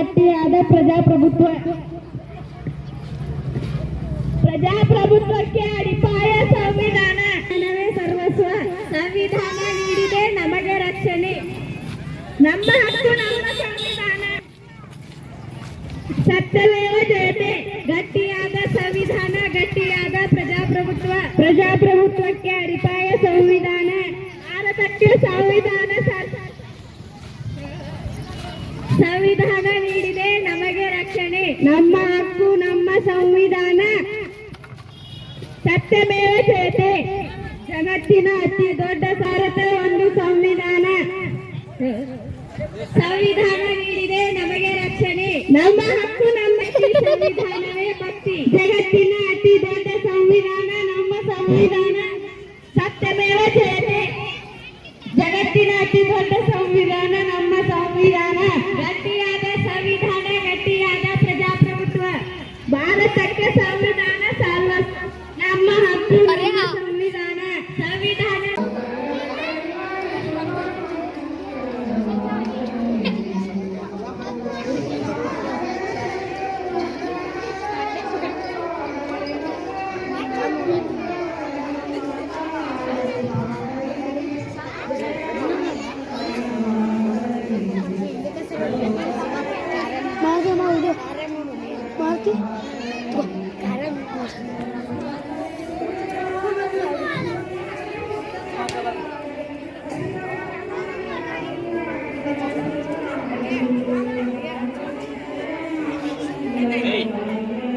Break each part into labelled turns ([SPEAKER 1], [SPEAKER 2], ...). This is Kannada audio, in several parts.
[SPEAKER 1] ಗಟ್ಟಿಯಾದ ಪ್ರಜಾಪ್ರಭುತ್ವ. ಪ್ರಜಾಪ್ರಭುತ್ವಕ್ಕೆ ಅಡಿಪಾಯ ಸಂವಿಧಾನ. ಸರ್ವಸ್ವ, ಸಂವಿಧಾನ ನೀಡಿದೆ ನಮಗೆ ರಕ್ಷಣೆ. ನಮ್ಮ ಹಕ್ಕು, ನಮ್ಮ ಸಂವಿಧಾನ. ಸತ್ಯವೇವ ಜಯತೆ, ಗಟ್ಟಿಯಾದ ಸಂವಿಧಾನ, ಗಟ್ಟಿಯಾದ ಪ್ರಜಾಪ್ರಭುತ್ವ. ಪ್ರಜಾಪ್ರಭುತ್ವಕ್ಕೆ ಅಡಿಪಾಯ ಸಂವಿಧಾನ. ಭಾರತಕ್ಕೆ ಸಂವಿಧಾನ ಸಂವಿಧಾನ ನೀಡಿದೆ, ನಮಗೆ ರಕ್ಷಣೆ, ನಮ್ಮ ಹಕ್ಕು, ನಮ್ಮ ಸಂವಿಧಾನ. ಸತ್ಯಮೇವ ಸೇತೆ ಜಗತ್ತಿನ ಅತಿ ದೊಡ್ಡ ಸಾರತ ಒಂದು ಸಂವಿಧಾನ. ಸಂವಿಧಾನ ನೀಡಿದೆ, ನಮಗೆ ರಕ್ಷಣೆ. ನಮ್ಮ ಹಕ್ಕು, ನಮ್ಮ ಸಂವಿಧಾನವೇ ಭಕ್ತಿ. ಜಗತ್ತಿನ ಅತಿ ದೊಡ್ಡ ಸಂವಿಧಾನ, ನಮ್ಮ ಸಂವಿಧಾನ.
[SPEAKER 2] ಮಾರ್ತಿ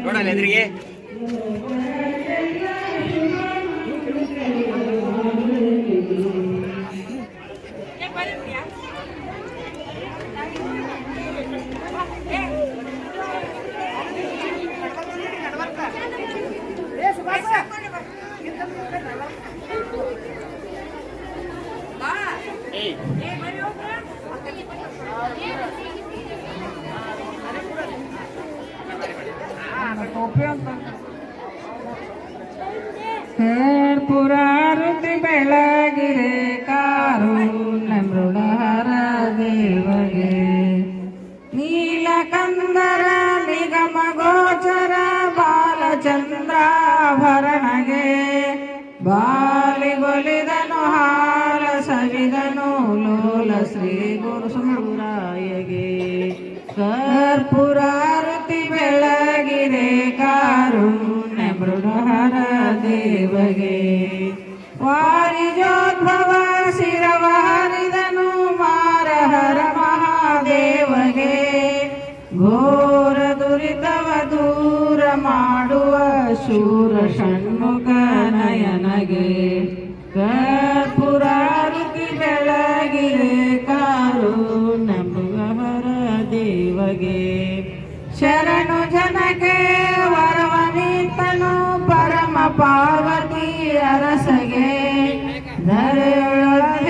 [SPEAKER 3] ನೋಡಲ್ಲ ಎದುರಿಗೆ?
[SPEAKER 4] ಪುರಾರುತಿ ಬೆಳಗಿರೆ. ಬಾಲಿಗೊಲಿದನು ಹಾರ ಸವಿದನು, ಲೋಲ ಶ್ರೀ ಗುರು ಸುರಾಯಗೆ ಕರ್ಪುರಾರುತಿ ಬೆಳಗಿರೆ ಕಾರುಣ್ಯ ಮೃಡಹರ ದೇವಗೆ. ವಾರಿಜೋದ್ಭವ ಶಿರವಾರಿದನು ಮಾರಹರ ಮಹಾದೇವಗೆ. ಘೋರ ದುರಿತವ ದೂರ ಮಾಡುವ ಶೂರ ಷಣ್ಮುಖ ನಯನಗೆ ಕರ್ಪುರಾರುತಿ ಬೆಳಗಿರೆ ಕಾರು ನಂಬುವವರ ದೇವಗೆ. ಶರಣು ಜನಕ್ಕೆ ವರವನೀತನು ಪರಮ ಪಾರ್ವತಿ ಅರಸಗೆ. ಧರೆಯೊಳಗಾದ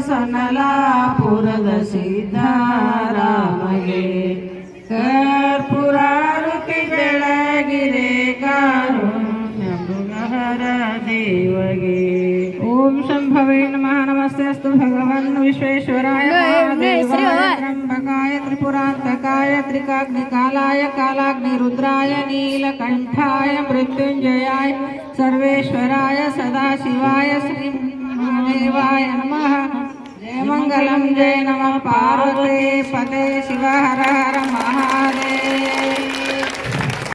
[SPEAKER 4] ಸನಲಾಪುರದ ಸಿದ್ಧಾರಾಮಗೆ भगवन् विश्वेश्वराय त्र्यम्बकाय त्रिपुरान्तकाय त्रिकाग्निकालाय कालाग्निरुद्राय नीलकण्ठाय मृत्युञ्जयाय सर्वेश्वराय सदाशिवाय श्रीदेवाय नमः जय मङ्गलं जय नमः पार्वते पते शिव हर हर महादेव